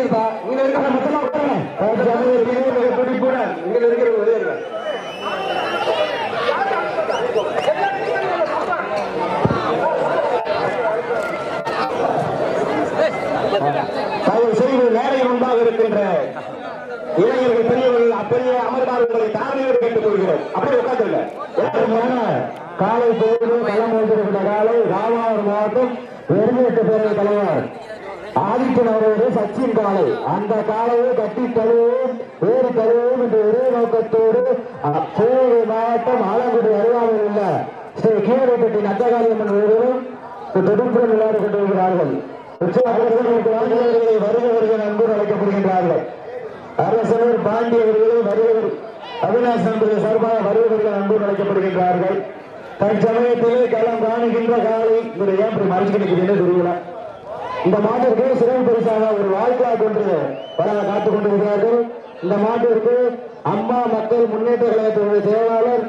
Ladies இங்க இருக்கிற மொத்தமா உட்காருங்க. இங்க இருக்கிற உண்டாக இருக்கின்ற இளைஞர்கள் பெரியவர்கள் அப்பெரிய அமர்ந்தார்களை தாழ்மையோடு கேட்டுக் கொள்கிறோம் அப்படி உட்காந்துருங்க காலை போது களம் காலை ராமாவூர் மாவட்டம் வெறுமையட்டு பேரவை தலைவர். ஆதித்தன் அவரோடு சச்சின் காலை. அந்த காலையை கட்டி தழுவும் வேறு தழுவும் என்ற ஒரே நோக்கத்தோடு கோவை மாவட்டம் ஆலங்குடி அருகாமையில் உள்ள ஸ்ரீ கீழப்பட்டி நத்தகாளியம்மன் ஒருவரும் தொடுப்புடன் விளையாடி கொண்டிருக்கிறார்கள் உற்சாகப்படுத்தப்பட்டு வாங்குபவர்களை வருக வருக அன்போடு அழைக்கப்படுகின்றார்கள். அரசனர் பாண்டியவர்களும் அவர்களை வருகவர் அவினாஷ் நண்பர்கள் சார்பாக வருவர்கள் அன்போடு அழைக்கப்படுகின்றார்கள். தற்சமயத்திலே களம் காணுகின்ற காலை இவரை ஏன் மறைஞ்சு மறைச்சு நிற்கிறீங்கன்னு தெரியல இந்த மாட்டிற்கு சிறப்பு பரிசாக ஒரு வாழ்க்கா கொண்டு வர காத்துக் கொண்டிருக்கிறார்கள். இந்த மாட்டிற்கு அம்மா மக்கள் முன்னேற்ற கழகத்தினுடைய செயலாளர்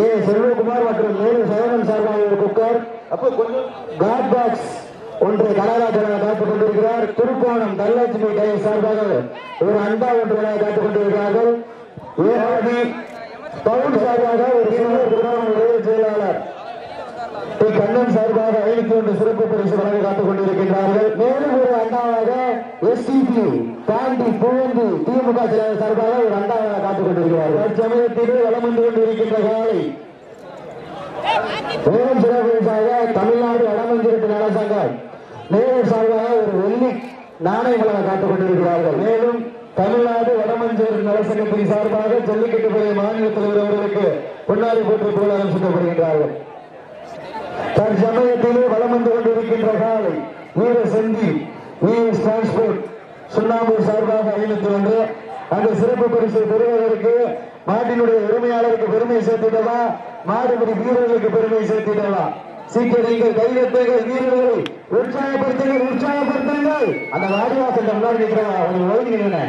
ஏ செல்வகுமார் மற்றும் மேலும் சதவன் சார்பாக ஒரு குக்கர். அப்ப கொஞ்சம் காட் பாக்ஸ் ஒன்றை கனராஜனாக காத்துக் கொண்டிருக்கிறார். திருப்போணம் தனலட்சுமி டயர் சார்பாக ஒரு அண்டா ஒன்றை காத்துக் கொண்டிருக்கிறார்கள். ஏஆர்டி டவுன் சார்பாக ஒரு சிறுவர் டி கண்ணன் சார்பாக ஐநூத்தி ஒன்று சிறப்பு பரிசு வழங்க காத்துக் கொண்டிருக்கின்றார்கள் மேலும் ஒரு அண்டாவாக எஸ்டிபி தாண்டி புகழ்ந்து திமுக செயலாளர் சார்பாக ஒரு அண்டாவாக காத்துக் கொண்டிருக்கிறார்கள் தற்சமயத்திலே வளம் வந்து கொண்டிருக்கின்ற காலை. மேலும் சிறப்பாக தமிழ்நாடு வடமஞ்சிரத்து நலசங்கம் மேலும் சார்பாக ஒரு வெள்ளி நாணயங்களாக காத்துக் கொண்டிருக்கிறார்கள் மேலும் தமிழ்நாடு வடமஞ்சிரத்து நலசங்கத்தின் சார்பாக ஜல்லிக்கட்டு மாநில தலைவர் அவர்களுக்கு பொன்னாடி போட்டு புகழாரம் சுட்டப்படுகின்றார்கள். தற்சமயத்திலே வளம் வந்து கொண்டிருக்கின்ற காலை வீர செந்தி விஎஸ் டிரான்ஸ்போர்ட் சுண்ணாம்பூர் சார்பாக அறிவித்து வந்து அந்த சிறப்பு பரிசை பெறுவதற்கு மாட்டினுடைய உரிமையாளருக்கு பெருமை சேர்த்திடவா? மாடுபடி வீரர்களுக்கு பெருமை சேர்த்திடவா? சீக்கிரம் நீங்கள் கைதட்டுங்கள் வீரர்களை உற்சாகப்படுத்துங்கள் உற்சாகப்படுத்துங்கள். அந்த வாடிவாசல் முன்னாடி நிற்கிறவா? அவங்க ஓய்வு என்ன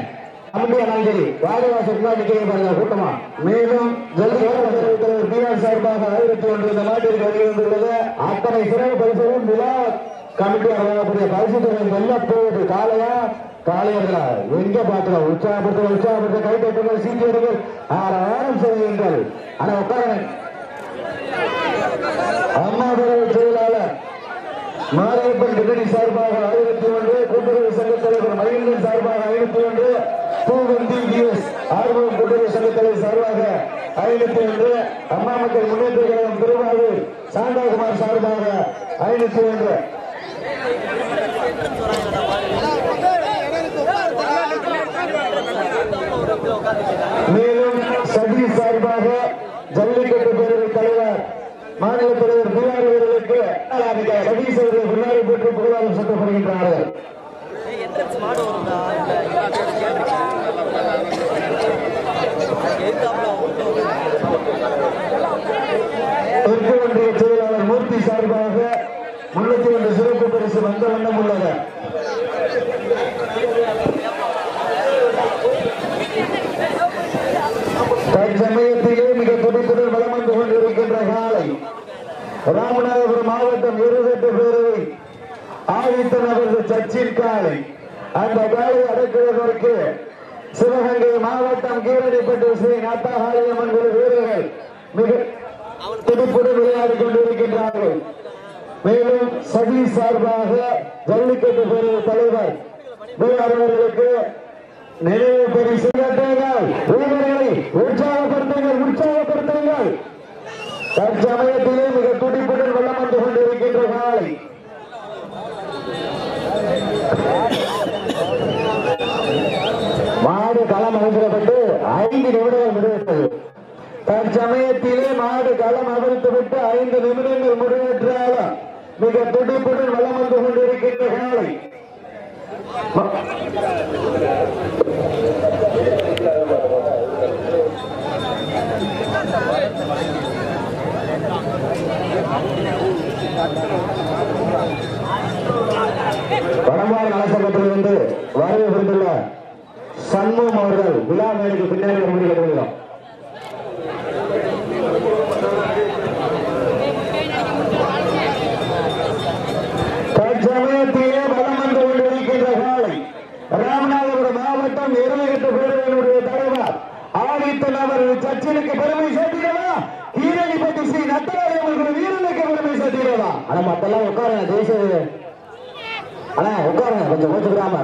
சரி வாடிவாசல் நிற்கிறீங்க பாருங்க கூட்டமா. மேலும் ஜல்லிக்கட்டு சார்பாக ஆயிரத்தி ஒன்று இந்த நாட்டிற்கு வருகிறது அத்தனை சிறப்பு பரிசுகளும் விழா கமிட்டி வழங்கக்கூடிய பரிசு தொகை வெல்ல போகுது? காலையா காலையர்களா எங்க பாத்துக்கலாம் உற்சாகப்படுத்த உற்சாகப்படுத்த கை தட்டுங்கள் சீக்கியர்கள் ஆறாயிரம் செய்யுங்கள் ஆனா உட்காருங்க. அம்மாதுரை செயலாளர் மாரியப்பன் கிருதி சார்பாக ஆயிரத்தி ஒன்று கூட்டுறவு சங்க தலைவர் மகிழ்ந்தன் சார்பாக ஆயிரத்தி ஒன்று பூவந்தி பிஎஸ் ஆர்வம் கூட்டுறவு சங்க தலைவர் சார்பாக ஐநூத்தி ஒன்று. அம்மா மக்கள் முன்னேற்ற கழகம் திருவாரூர் சாந்தாகுமார் சார்பாக ஐநூத்தி ஒன்று. மேலும் சதி சார்பாக ஜல்லிக்கட்டு பேரவை தலைவர் மாநில தலைவர் பிஆர் அவர்களுக்கு சதீஷ் அவர்கள் பின்னாடி பெற்று புகழாரம் சட்டப்படுகின்றார்கள் என்ட்ரன்ஸ் மாடு வரும்டா இந்த எதிர்த்தாப்புல தெற்கு ஒன்றிய செயலாளர் மூர்த்தி சார்பாக முன்னூத்தி ஒன்று சிறப்பு பரிசு வந்த உள்ளது. தற்சமயத்திலே மிக துடிப்புடன் வளம் வந்து கொண்டிருக்கின்ற காலை ராமநாதபுரம் மாவட்டம் இருபெட்டு பேரவை ஆதித்தன் அவர்கள் சர்ச்சில் காலை. அந்த காலை அடக்குவதற்கு சிவகங்கை மாவட்டம் கீழடிப்பட்டு ஸ்ரீ நாத்தாகாளியம்மன் குழு வீரர்கள் மிக துடிப்புடன் விளையாடி கொண்டு மேலும் சதி சார்பாக ஜல்லிக்கட்டு பேரவை தலைவர் பிஆர் அவர்களுக்கு நினைவு பரிசு கட்டுங்கள் உற்சாகப்படுத்துங்கள் உற்சாகப்படுத்துங்கள். தற்சமயத்திலே மிக துடிப்புடன் வெள்ளம் வந்து கொண்டிருக்கின்ற காலை மாடு களம் அமைக்கப்பட்டு ஐந்து நிமிடங்கள் முடிவிட்டது தற்சமயத்திலே மாடு களம் அவிழ்த்து விட்டு ஐந்து நிமிடங்கள் முடிவெற்றாலும் மிக துடிப்புடன் வளம் வந்து கொண்டிருக்கின்ற காலை. ம- வடமாறு நலசங்கத்திலிருந்து வரவு விருந்துள்ள சண்முகம் அவர்கள் விழா மேலுக்கு பின்னாடி அவர்கள் சச்சினுக்கு ஸ்ரீ அவர்கள் வீரனுக்கு பெருமை ஆனா மத்தெல்லாம் உட்காருங்க தேசிய உட்காருங்க கொஞ்சம் கோச்சுக்கிறாம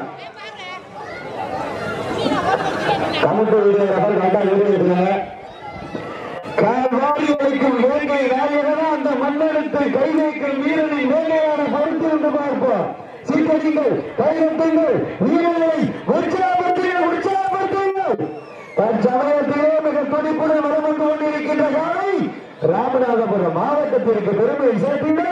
கரெக்டா வைக்கும் அந்த மன்னெடுத்து கை வைக்கும் வீரனின் வேங்கையான பொறுத்து கொண்டு பார்ப்போம். சீக்கிரங்கள் கையெழுத்துங்கள் வீரர்களை உற்சாகப்படுத்துங்கள் உற்சாகப்படுத்துங்கள் தற்சமயத்திலே மிக துடிப்புடன் வரம் கொண்டிருக்கின்ற காலை ராமநாதபுரம் மாவட்டத்திற்கு பெருமை சேர்த்துள்ள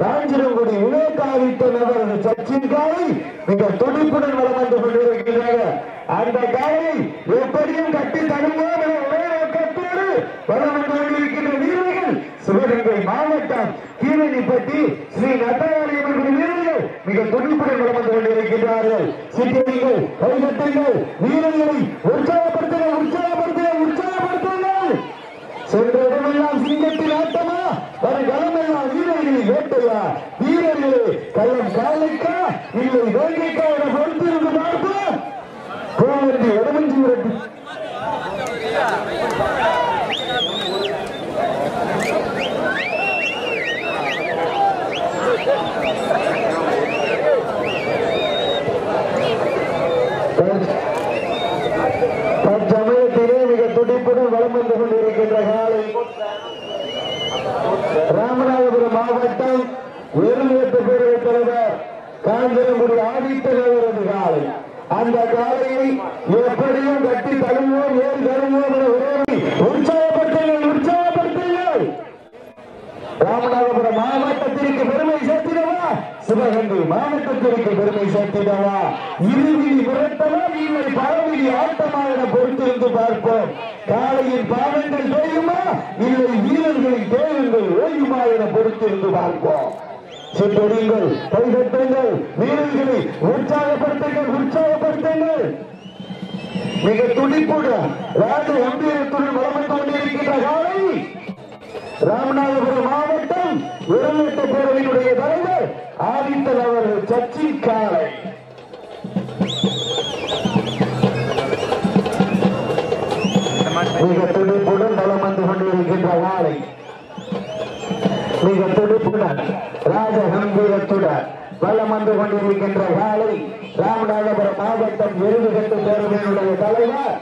காஞ்சிரங்குடி உலகாவித்த நபர் சச்சின் காலை மிக துடிப்புடன் வரம் வந்து கொண்டிருக்கின்றனர் அந்த காலை எப்படியும் கட்டி தடுப்போம் என ஒரே நோக்கத்தோடு வரம் கொண்டிருக்கின்ற சிவகங்கை மாவட்டம் கீழனிப்பட்டி ஸ்ரீ நட்டவாளி அவர்கள் வீரர்கள் மிக துணிப்புடன் நடந்து கொண்டிருக்கிறார்கள் கொண்டிருக்கின்றார்கள். கைகட்டங்கள் வீரர்களை உற்சாகப்படுத்துங்கள் உற்சாகப்படுத்த உற்சாகப்படுத்துங்கள். சென்ற இடமெல்லாம் சிங்கத்தில் ஆட்டமா? வரும் களமெல்லாம் வீரர்களின் வேட்டையா? வீரர்களே கள்ளம் காலைக்கா? இல்லை வேங்கைக்கா என பொறுத்திருந்து பார்ப்போம். கோவந்தி இடமஞ்சி விரட்டி தற்சமயத்திலே மிக துடிப்புடன் வலம் வந்து கொண்டிருக்கின்ற காலை ராமநாதபுரம் மாவட்டம் உயர்நிலைத்த பேரவைத் தலைவர் காஞ்சனங்குடி ஆதித்தர் காலை. அந்த காலையை எப்படியும் கட்டி தழுவோம் ஏன் தருவோம் என உறவி உற்சாகப்படுத்துங்கள் உற்சாகப்படுத்துங்கள். ராமநாதபுரம் மாவட்டத்திற்கு பெருமை சேர்த்திடவா? சிவகங்கை மாவட்டத்திற்கு பெருமை சேர்த்திடவா? இருவிழி விரட்டவா இல்லை பழவிழி ஆட்டமா என பொறுத்திருந்து பார்ப்போம். காலையின் பாவங்கள் தெரியுமா இல்லை வீரர்களின் தேவை ஓயுமா என பொறுத்திருந்து பார்ப்போம் சிற்றடிங்கள் கைகட்டுங்கள் வீரர்களை உற்சாகப்படுத்துங்கள் உற்சாகப்படுத்துங்கள். மிக துடிப்புடன் ராஜ கம்பீரத்துடன் வளர்ந்து கொண்டிருக்கின்ற காலை ராமநாதபுரம் மாவட்டம் உயர்நீட்ட பேரவையினுடைய தலைவர் ஆதித்தன் அவர்கள் சச்சி காலை. மிக துடிப்புடன் வளம் வந்து கொண்டிருக்கின்ற காலை. மிக துடிப்புடன் ராஜ கம்பீரத்துடன் வலம் வந்து கொண்டிருக்கின்ற காலை ராமநாதபுரம் மாவட்டம் எருதுகட்டு பேரவையினுடைய தலைவர்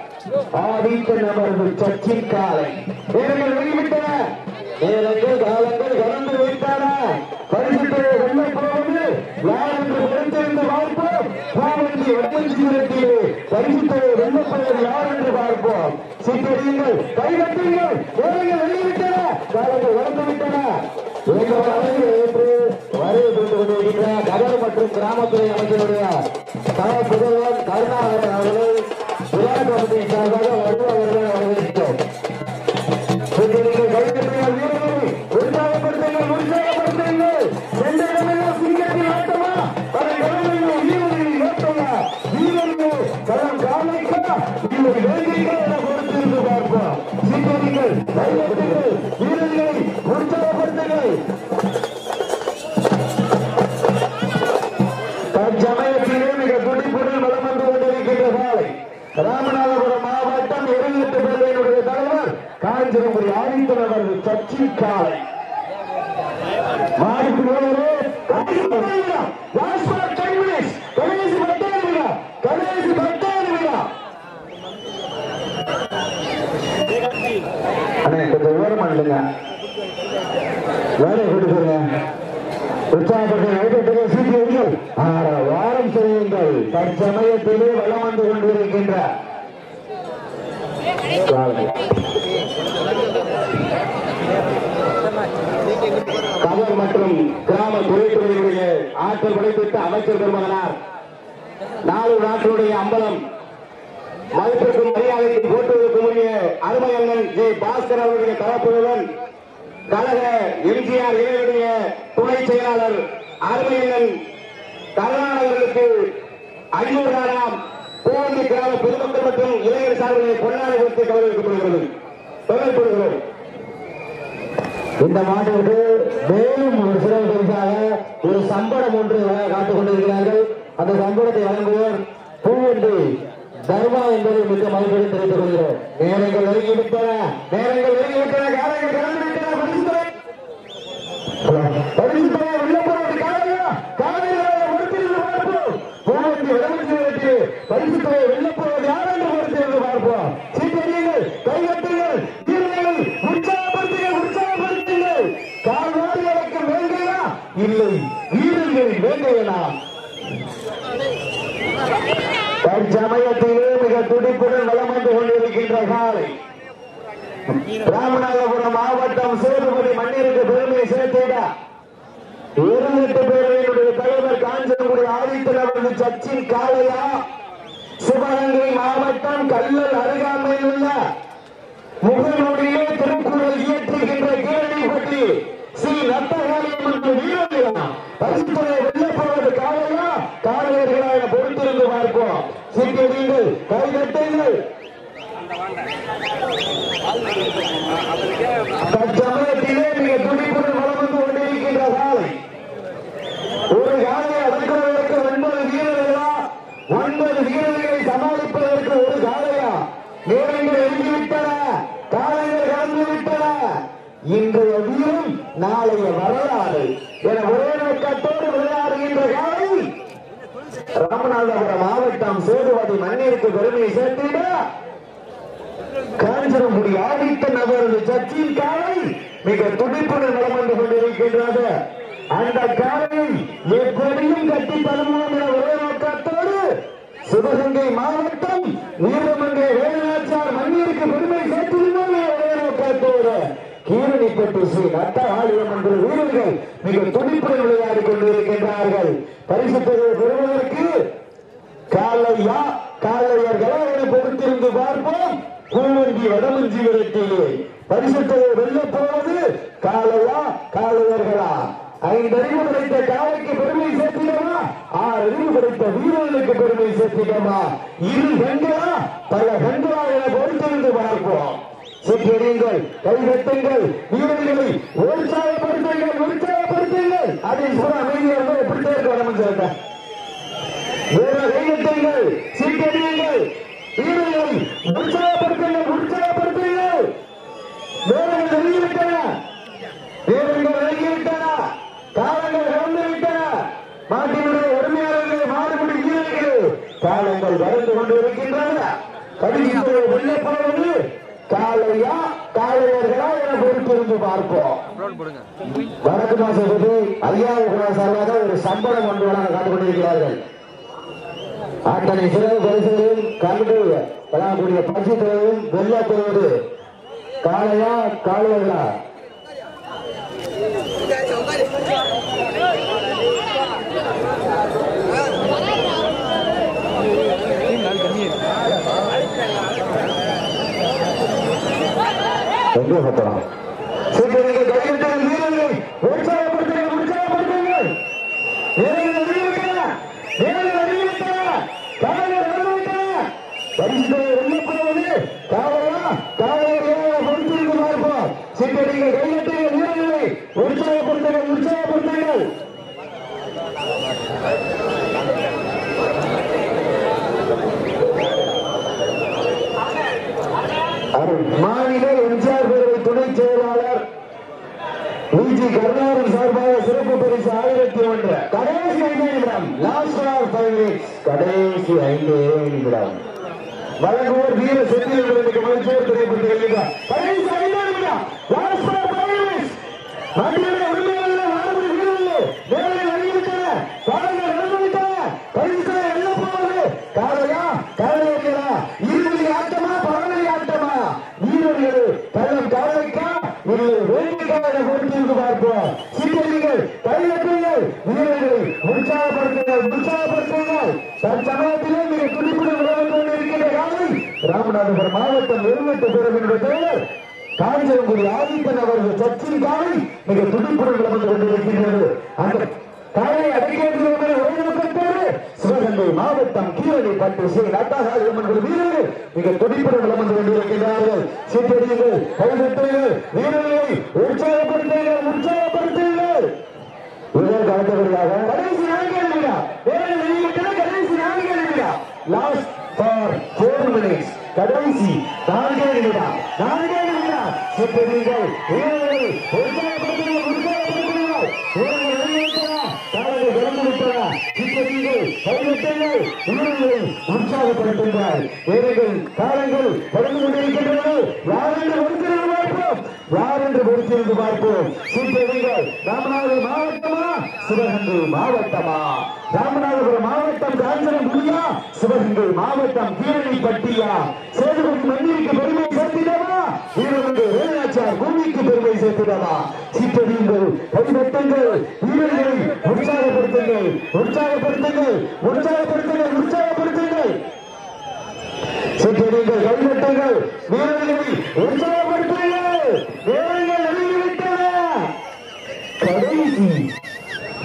ஆதித்தன் அவர்கள் சச்சி காலை. வீரர்கள் வெளிவிட்டன. நேரங்கள் காலங்கள் கடந்து வைத்தான பரிசுத்தை வெள்ள போவது யார் என்று உணர்ந்திருந்து பார்ப்போம். பாவந்தி வெள்ளஞ்சி வெள்ளப்போவது யார் என்று பார்ப்போம். சீக்கிரங்கள் கைகட்டுங்கள் வேலைகள் வெளியிட்டன காலங்கள் கடந்து விட்டன மற்றும் கிராமத்துறை அமைச்சருடைய தலைவர் புதல்வர் கருணாகரன் அவர்கள் விளையாட்டு கமிட்டியின் சார்பாக காஞ்சிரங்குடி ஆதித்தன் சச்சி காலை மாடுக்கு மேலே கணேசி பட்டாளி விழா கணேசி பட்டாளி விழா அண்ணே கொஞ்சம் உற்சாகப்பட்ட வாரம் செய்யுங்கள். தற்சமயத்திலே வளம் வந்து கொண்டிருக்கின்ற. மற்றும் கிராம துறைத்துறையினுடைய ஆற்றல் படைத்திட்ட அமைச்சர் பெருமகனார். நாலு நாட்களுடைய அம்பலம். மதிப்பிற்கும் மரியாதைக்கு போட்டுவதற்கு முன்னே அருமை அண்ணன் ஜி பாஸ்கர் அவருடைய தரப்புடன் கழக எம்ஜிஆர் இளைஞருடைய துணை செயலாளர் அருமையண்ணன் கருணாநிதிகளுக்கு ஐநூறு நாளாம் பூவந்தி கிராம பொதுமக்கள் மற்றும் இளைஞர் சார்பிலே பொன்னாடை கொடுத்து கௌரவிக்கப்படுகிறது. தொழில்படுகிறோம் இந்த மாட்டுக்கு மேலும் ஒரு சிறப்பு பரிசாக ஒரு சம்பளம் ஒன்று காத்துக் கொண்டிருக்கிறார்கள். அந்த சம்பளத்தை வழங்குவோர் பூவண்டி தர்மா என்பதை மிக மகிழ்ச்சி தெரிவித்துக் கொள்கிறோம். நேரங்கள் நெருங்கிவிட்டன நேரங்கள் நெருங்கிவிட்டன காலங்கள் கடந்து விட்டன பரிசுத்தலை பரிசுத்தலை உள்ள போறது காலையா காலையா ஒருத்திருந்து பார்ப்போம் பூவந்தி விளம்பரம் விட்டு பரிசுத்தலை வெல்ல போவது யார் என்று ஒருத்திருந்து பார்ப்போம் சீக்கிரங்கள் கைகட்டுங்கள் வீரர்கள் உற்சாகப்படுத்துங்கள் உற்சாகப்படுத்துங்கள் கால்வாரிகளுக்கு வேங்கையா இல்லை வீரர்களின் வேங்கையனா தற்சமயத்திலே மிக துடிப்புடன் வளம் வந்து கொண்டிருக்கின்ற காலை. ராமநாதபுரம் மாவட்டம் சேதுபதி மண்ணிற்கு பெருமை சேர்த்திட. இருநெட்டு பேரவையினுடைய தலைவர் காஞ்சனகுடி ஆதித்தன் அவரது சச்சின் காளையா சிவகங்கை மாவட்டம் கல்லல் அருகாமையில் உள்ள முகநூலிலே திருக்குறள் இயற்றுகின்ற கேள்விப்பட்டி ஸ்ரீ நத்தகாலியம் என்ற வீரர்களா பரிசுத்தனை வெல்லப்படுவது காலையா காலையர்களா என பொறுத்திருந்து பார்ப்போம் சீக்கிரங்கள் கைதட்டுங்கள் தற்சமயத்திலே மிக துடிப்புடன் வளம் வந்து கொண்டிருக்கின்ற ஒரு காலை அடக்குவதற்கு ஒன்பது வீரர்களா? ஒன்பது வீரர்களை சமாளிப்பதற்கு ஒரு காலையா நேரங்கள் எழுதிவிட்டன காலங்கள் இன்றைய வீரம் நாளைய வரலாறு என ஒரே நோக்கத்தோடு விளையாடுகின்ற காலை ராமநாதபுரம் மாவட்டம் சேதுவதி மண்ணிற்கு பெருமை சேர்த்திட காஞ்சனகுடி ஆதித்தன் அவரது சர்ச்சின் காலை மிக துடிப்புடன் வளம் வந்து கொண்டிருக்கின்றது அந்த காலை எப்படியும் கட்டி தருவோம் என ஒரே நோக்கத்தோடு சிவகங்கை மாவட்டம் வீரமங்கை வேலாச்சார் மண்ணிற்கு பெருமை சேர்த்திருந்தோம் என ஒரே நோக்கத்தோடு கீரணிப்பட்டு ஸ்ரீ நட்டகாளியம் என்ற வீரர்கள் மிக துடிப்புடன் விளையாடிக் கொண்டிருக்கின்றார்கள். பரிசு பெறுவதற்கு காலையா காலையர்களா என பொறுத்திருந்து பார்ப்போம். பூவந்தி வடமஞ்சி விரட்டிலே பரிசுத்தை வெல்ல போவது காலையா காலையர்களா ஐந்து அறிவு கிடைத்த காலைக்கு பெருமை சேர்த்திக்கமா ஆறு அறிவு கிடைத்த வீரர்களுக்கு பெருமை சேர்த்திக்கமா இரு கண்களா பல கண்களா என பொறுத்திருந்து பார்ப்போம். சிற்றறியுங்கள் கைகட்டுங்கள் வீரர்களை உற்சாகப்படுத்துங்கள் உற்சாகப்படுத்துங்கள். அதில் கூட அமைதியாக எப்படித்தான் இருக்க வடமஞ்சி விரட்ட வேற கையெழுத்துங்கள் சீட்டடியுங்கள் வீரர்கள் உற்சாகப்படுத்துங்கள் உற்சாகப்படுத்துங்கள் வேரங்கள் வெளியிட்டன வீரர்கள் வெளியிட்டன காலங்கள் கடந்து விட்டன மாட்டினுடைய உரிமையாளர்கள் மாறுபடி வீரர்கள் காலங்கள் வறந்து கொண்டு இருக்கின்றன கடிதத்தை வெள்ளப்படுவது காலையா காலையர்களா என பொறுத்திருந்து பார்ப்போம் வடக்கு மாசத்துக்கு ஐயாவுக்கு சார்பாக ஒரு சம்பளம் கொண்டு வழங்க காத்துக் கொண்டிருக்கிறார்கள். சிறப்பு பரிசுகளையும் கண்டு வழங்கக்கூடிய பரிசு தொகையும் வெல்ல போவது காலையா காலையா எங்கே சத்தம் கைவிட்டு வீரர்கள் உற்சாகப்படுத்துங்கள் உற்சாகப்படுத்துங்கள். வீரர்கள் வீரர்கள் பரிசுகளை வெல்லப்படுவது காவலா காவலர்களா பொறுத்திருந்து பார்ப்போம் சீக்கிரம் கைவிட்டுங்கள் வீரர்களை உற்சாகப்படுத்துங்கள் உற்சாகப்படுத்துங்கள். மாநில எம்ஜிஆர் பேரவை துணை செயலாளர் விஜி கருணாகரன் சார்பாக சிறப்பு பரிசு ஆயிரத்தி ஒன்று. கடைசி ஐந்து நிமிடம். லாஸ்ட் ஆர் ஃபைவ் மினிட்ஸ் கடைசி ஐந்து நிமிடம். வழங்குவோர் வீர செந்திலுக்கு மகிழ்ச்சியோடு தெரியப்பட்டு வருகிறார் கடைசி ஐந்து நிமிடம் லாஸ்ட் ஆர் ஃபைவ் மினிட்ஸ் நாட்டினுடைய உரிமையாளர்கள் மாறுபடி வீரர்கள் வேலை அறிவித்தன காலையில் நடந்துவிட்டன பரிசுகளை வெல்ல போவது காலையா காலையா இருபது ஆட்டமா பரவலி ஆட்டமா வீரர்கள் கள்ளம் காலைக்கா இல்லை வேண்டிக்காக கொடுத்திருந்து பார்ப்போம் சீக்கிரங்கள் கையெழுத்துங்கள் வீரர்களை உற்சாகப்படுத்துங்கள் உற்சாகப்படுத்துங்கள் தற்சமயத்திலே மிக துடிப்புடன் விளையாண்டு கொண்டிருக்கின்ற காலை ராமநாதபுரம் மாவட்டம் எழுநெட்டு பேரவையினுடைய தலைவர் காஞ்சனகுடி ஆதித்தன் அவர்கள் சச்சின் காலை மிக துடிப்புடன் விளம்பந்து கொண்டிருக்கின்றது. அந்த காலை அடக்கியிருக்கிறோம் ஒரே நோக்கத்தோடு சிவகங்கை மாவட்டம் கீழடி பட்டு ஸ்ரீ நட்டாகாரி அம்மன் வீரர்கள் மிக துடிப்புடன் விளம்பந்து கொண்டிருக்கின்றார்கள். சீட்டடியுங்கள் கைதட்டுங்கள் வீரர்களை உற்சாகப்படுத்துங்கள் உற்சாகப்படுத்துங்கள். இதற்கு அடுத்தபடியாக கடைசி நான்கு நிமிடம் கடைசி நான்கு நிமிடம் லாஸ்ட் ஃபார் ஃபோர் மினிட்ஸ் கடைசி நான்கே நிமிடம் நான்கே நிமிடம். சுற்றுவீர்கள் நீங்கள் உற்சாகப்படுத்துங்கள் உற்சாகப்படுத்துங்கள் வீரர்கள் வெளியேற்றா காலங்கள் வீரர்கள் காலங்கள் கடந்து கொண்டிருக்கின்றன. யார் என்று பொறுத்திருந்து பார்ப்போம். சுற்றுவீர்கள் ராமநாதபுரம் மாவட்டமா? சிவகங்கை மாவட்டமா? ராமநாதபுரம் மாவட்டம் காஞ்சனம் சிவகங்கை மாவட்டம் கீழடிப்பட்டியா சேதுபதி மண்ணிற்கு பெருமை சேர்த்திடவா? வீரர்கள் வேலாச்சார் பூமிக்கு பெருமை சேர்த்திடவா? சீட்டடியுங்கள் பரிவட்டங்கள் வீரர்களை உற்சாகப்படுத்துங்கள். உற்சாகப்படுத்துங்கள் உற்சாகப்படுத்துங்கள் உற்சாகப்படுத்துங்கள். சீட்டடியுங்கள் கைதட்டுங்கள் வீரர்களை உற்சாகப்படுத்துங்கள். வீரர்கள் கடைசி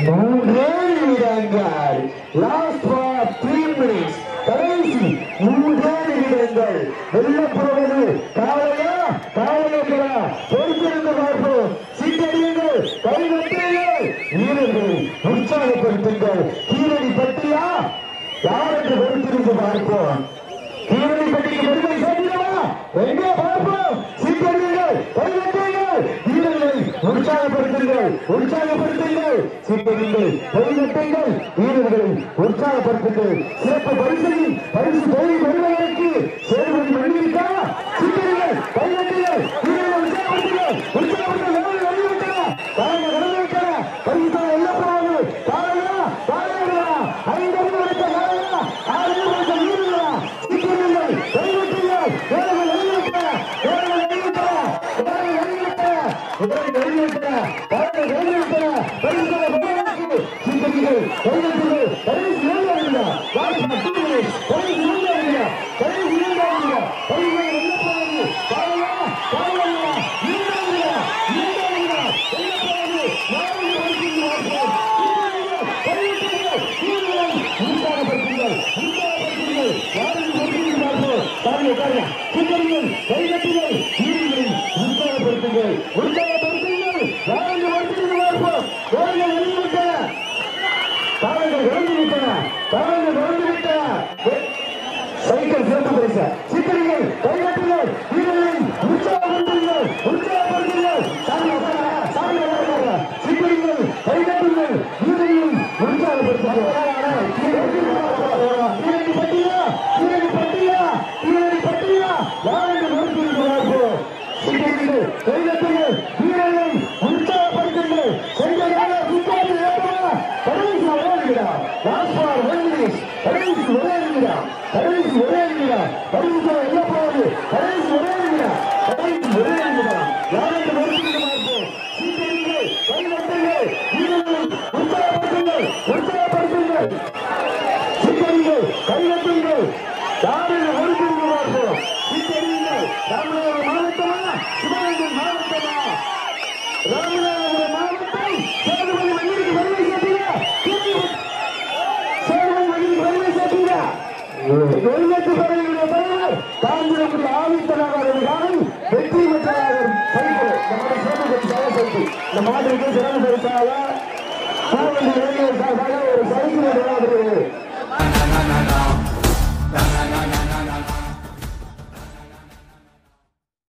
மூன்றே நிமிடங்கள் லாஸ்ட் ஃபார் த்ரீ மினிட்ஸ் கடைசி மூன்றே நிமிடங்கள் வெள்ளப்புறது காலையா காலையா பொறுத்திருந்து பார்ப்போம் சீட்டடியுங்கள் கைவட்டுங்கள் உற்சாகப்படுத்துங்கள். கீழடி பட்டியா யாருக்கு பொறுத்திருந்து பார்ப்போம் கீழடி பட்டிக்கு பெருமை சேர்க்கிறவா எங்கே பார்ப்போம் சீட்டடியுங்கள் கைவட்டுங்கள் வீரர்களை உற்சாகப்படுத்துங்கள் உற்சாகப்படுத்துங்கள் சீட்டடியுங்கள் வீரர்களை உற்சாகப்படுத்துங்கள். சிறப்பு பரிசையில் பரிசு தேடி பெறுவதற்கு சேருவது மன்னிருக்கா சீட்டடியுங்கள் கைவட்டுங்கள் உற்சாகப்படுத்துங்கள் உற்சாகப்படுத்துங்கள் வேலை வெளியிட்டன காரணம் கடந்து விட்டன பரிசு எல்ல போவது காலையா காலையா ஐந்து எடுத்த காலையா ஆறு எடுத்த வீரர்களா சீட்டடியுங்கள் கைவட்டுங்கள் வீரர்கள் வெளியிட்டன வீரர்கள் வெளியிட்டன வீரர்கள் வெளியிட்டன வீரர்கள் வெளியிட்டன வீரர்கள் வெளியிட்டன பரிசு பெறுவதற்கு சீட்டடியுங்கள் கைவட்டுங்கள் பரிசு வெளியிடுங்க வாய்ப்பு மட்டுமே பரிசு வெளியிடுங்க பரிசு வெளியிடுங்க பரிசு வெளியிட போவது காலையா காலையா வீரர்களா வீரர்களா வெளியிட போவது நாளை பரிசு பார்ப்போம் கைவிட்டுங்கள் வீரர்களை உற்சாகப்படுத்துங்கள் உற்சாகப்படுத்துங்கள் யாரும் பொறுத்து பார்ப்போம் பாருங்க பாருங்க சீக்கிரங்கள் கைகட்டுங்கள் வீரர்களை உற்சாகப்படுத்துங்கள் உற்சாகப்படுத்துங்கள் யாரும் பொறுத்து பார்ப்போம் வேலைகள் வெளியிட்டன காலங்கள் விளந்து விட்டன காலங்கள் விளந்து விட்டன சைக்கிள் சிறப்பு பரிசு சித்திரிகள் கைகட்டுங்கள் வீரர்களை உற்சாகப்படுத்துங்கள் உற்சாகப்படுத்துங்கள் சாமி உட்காருங்க, சாமி உட்காருங்க. சித்திரிகள் கைகட்டுங்கள் வீரர்களை உற்சாகப்படுத்துங்கள் கீழடி பட்டியா கீழடி பட்டியா கீழடி பட்டியா யாருக்கு நோக்கியிருக்கிறார்கள் சித்திரிகள் கைகட்டுங்கள் வீரர்களை உற்சாகப்படுத்துங்கள் செங்கலாக சுத்தாது ஏற்றமா கடைசி ஒரே நிமிடம் லாஸ்ட் ஃபார் ஒன் மினிட் கடைசி ஒரே நிமிடம் கடைசி ஒரே நிமிடம் கடைசி என்ன போகுது கடைசி ஒரே நிமிடம் கடைசி ஒரே நிமிடம் யாருக்கு நோக்கிட்டு பார்ப்போம் சீக்கிரங்கள் கைவட்டுங்கள் வீரர்களை உற்சாகப்படுத்துங்கள் உற்சாகப்படுத்துங்கள் சீக்கிரங்கள் கைவட்டுங்கள் யாருக்கு நோக்கிட்டு பார்ப்போம் ராமநாதபுரம் மாவட்டமா? சிவகங்கை மாவட்டமா? ராமநாதபுரம் மாவட்டம் சேதுபதி மண்ணிற்கு வறுமை சேர்த்தீங்க. சேதுபதி மண்ணிற்கு வறுமை சேர்த்தீங்க. வெளியேற்று படையினுடைய தலைவர் காஞ்சிபுரத்தில் ஆதித்தனாக காலம் வெற்றி பெற்றதாக சைக்கிள் இந்த மாதிரி சேதுபதி சாக இந்த மாதிரி சிறந்த பரிசாக பூவந்தி இளைஞர் சார்பாக ஒரு சைக்கிள் வழங்கப்படுகிறது na na na na